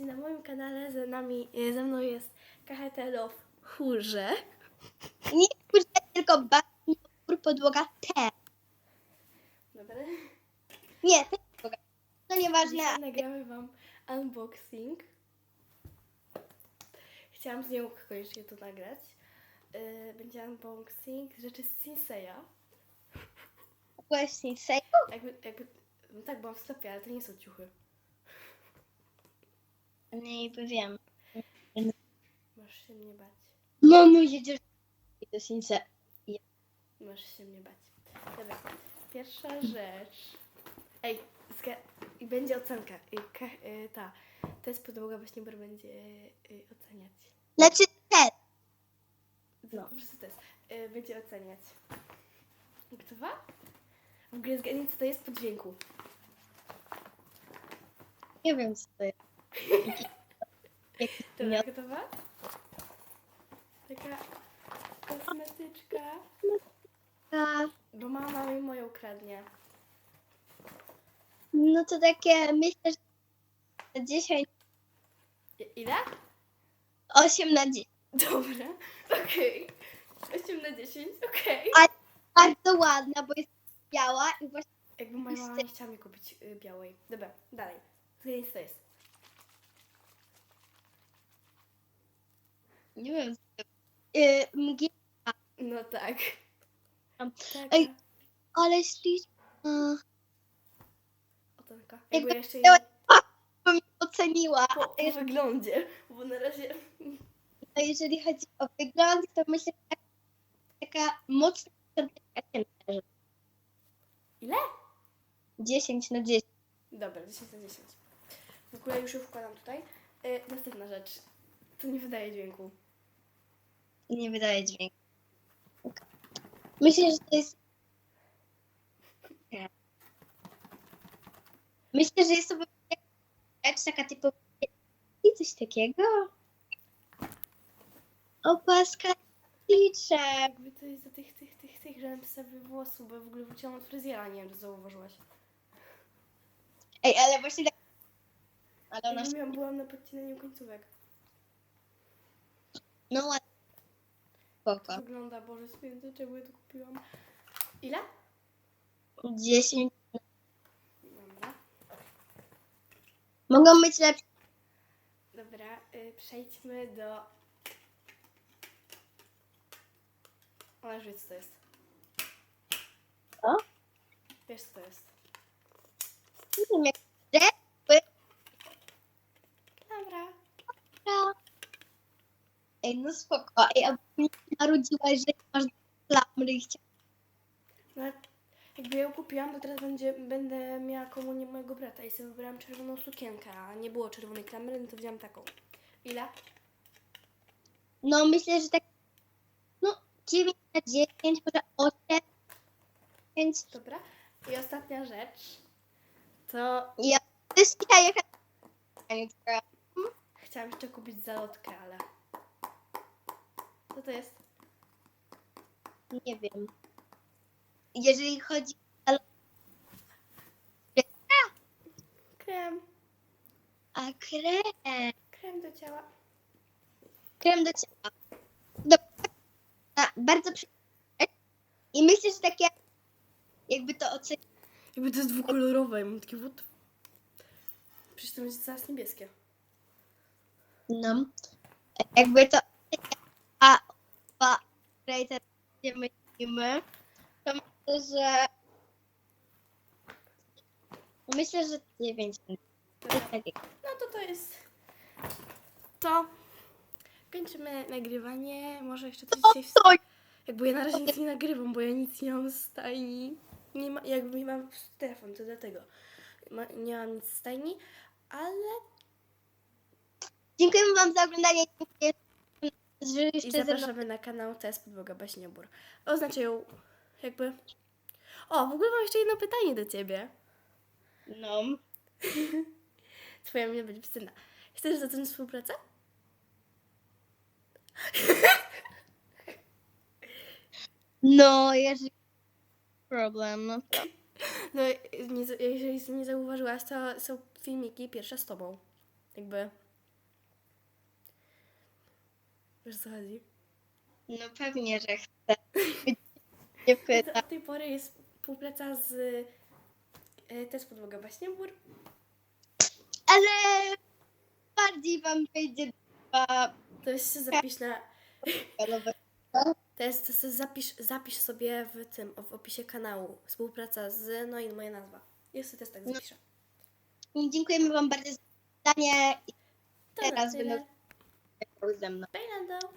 witajcie na moim kanale. Ze, nami, e, ze mną jest Kachetelow Chórze. Nie kurczę, tylko bastur podłoga T. Dobra. Nie, T podłoga. No nieważne. Dzisiaj nagramy Wam unboxing. Chciałam z nią koniecznie to nagrać. E, Będzie unboxing rzeczy z Sinseya. Właśnie serio? Jakby, jakby, no tak, byłam w sklepie, ale to nie są ciuchy. Nie wiem. Możesz się mnie bać. No, no jedziesz do Sinse. Możesz się mnie bać. Dobra, pierwsza rzecz. Ej, zga- i będzie ocenka. I ka- y, ta. To jest podłoga, właśnie Bar będzie y, oceniać. Znaczy T. No. Po prostu to jest. Y, będzie oceniać. Gotowa? W ogóle zgadnij, co to jest po dźwięku. Nie wiem co to jest. Dobra, Nie. gotowa? Taka kosmetyczka. A, Bo mama mi moją ukradnie. No to takie, myślę, że 10, I- Ile? 8 na 10. Dobra, okej. 8 na 10, okej. Bardzo ładna, bo jest biała i właśnie Jakby moja mama nie chciała mi kupić y, białej. Dobra, dalej. Zgadnij, co to jest. Nie wiem co to jest. Yy, mgieł, No tak. Taka Ej. ale śliczna. otonka. Jakby Jakby jeszcze chciała- jej Bym oceniła. po, po wyglądzie, bo na razie... A jeżeli chodzi o wygląd, to myślę, że tak- taka mocna piątka się należy. Ile? 10 na 10. Dobra, 10 na 10. W ogóle już ją wkładam tutaj. Y, następna rzecz. To nie wydaje dźwięku. Nie wydaje dźwięku. Myślę, że to jest. Myślę, że jest to jakaś taka typowa. I coś takiego. Opaska liczę. Jakby to jest do tych, tych, tych, tych, że napisałem włosów, bo ja w ogóle wróciłam od fryzjera, nie wiem, czy zauważyłaś. Ej, ale właśnie tak. Ale Ja ona. miałam, byłam na podcinaniu końcówek. No ładnie. Spoko. Wygląda, Boże Święty, czemu ja to kupiłam? Ile? 10. Dobra. Mogą być lepsze. Dobra, y, przejdźmy do... O, już wiesz co to jest. Co? Wiesz co to jest. Nie wiem, jak. Drewny. Dobra. Ej, no spoko. Ej, a mi marudziłaś, że masz klamry i chciałam. No, jakby ją kupiłam, to teraz będzie, będę miała komunię mojego brata i sobie wybrałam czerwoną sukienkę, a nie było czerwonej klamry, no to wziąłam taką. Ile? No myślę, że tak. No 9 na 10, może 8. 5. Dobra. I ostatnia rzecz, to Ja. Dzisiaj jaka. chciałam jeszcze kupić zalotkę, ale... Co to jest? Nie wiem. Jeżeli chodzi o. Krem. A krem. Krem do ciała. Krem do ciała. Dobra. A, bardzo przy... I myślę, że takie. Jakby to ocenić. Jakby to jest dwukolorowe, ja mam takie wód. Przecież to będzie zaraz niebieskie. No. Jakby to. A której teraz się myślimy, to myślę, że. Myślę, że 9. Dobra. No to to jest to. Kończymy nagrywanie. Może jeszcze coś dzisiaj... W... Oj! Jakby ja na razie nic nie nagrywam, bo ja nic nie mam z stajni. Nie ma, jakby nie mam telefon, to dlatego. Ma, nie mam nic z stajni, ale Dziękujemy Wam za oglądanie. I jeszcze ze mną. zapraszamy na kanał TS Podłoga Baśniobór. Oznacza ją jakby... O, w ogóle mam jeszcze jedno pytanie do Ciebie. No. Twoja mnie będzie wstydna. Chcesz zacząć współpracę? No, jeżeli. Problem, no to. No, nie, jeżeli nie zauważyłaś, to są filmiki pierwsze z tobą. Jakby Wiesz co chodzi? No pewnie, że chcę. Nie To pyta. od tej pory jest współpraca z... y, To jest podłoga Baśniobór. Ale bardziej wam wyjdzie dwa To jest się zapisz na... To jest, to sobie zapisz, zapisz sobie w tym, w opisie kanału. Współpraca z, no i moja nazwa. Ja sobie też tak No. zapiszę. Dziękujemy wam bardzo za pytanie i teraz tyle. będą ze mną. Bye, Lando.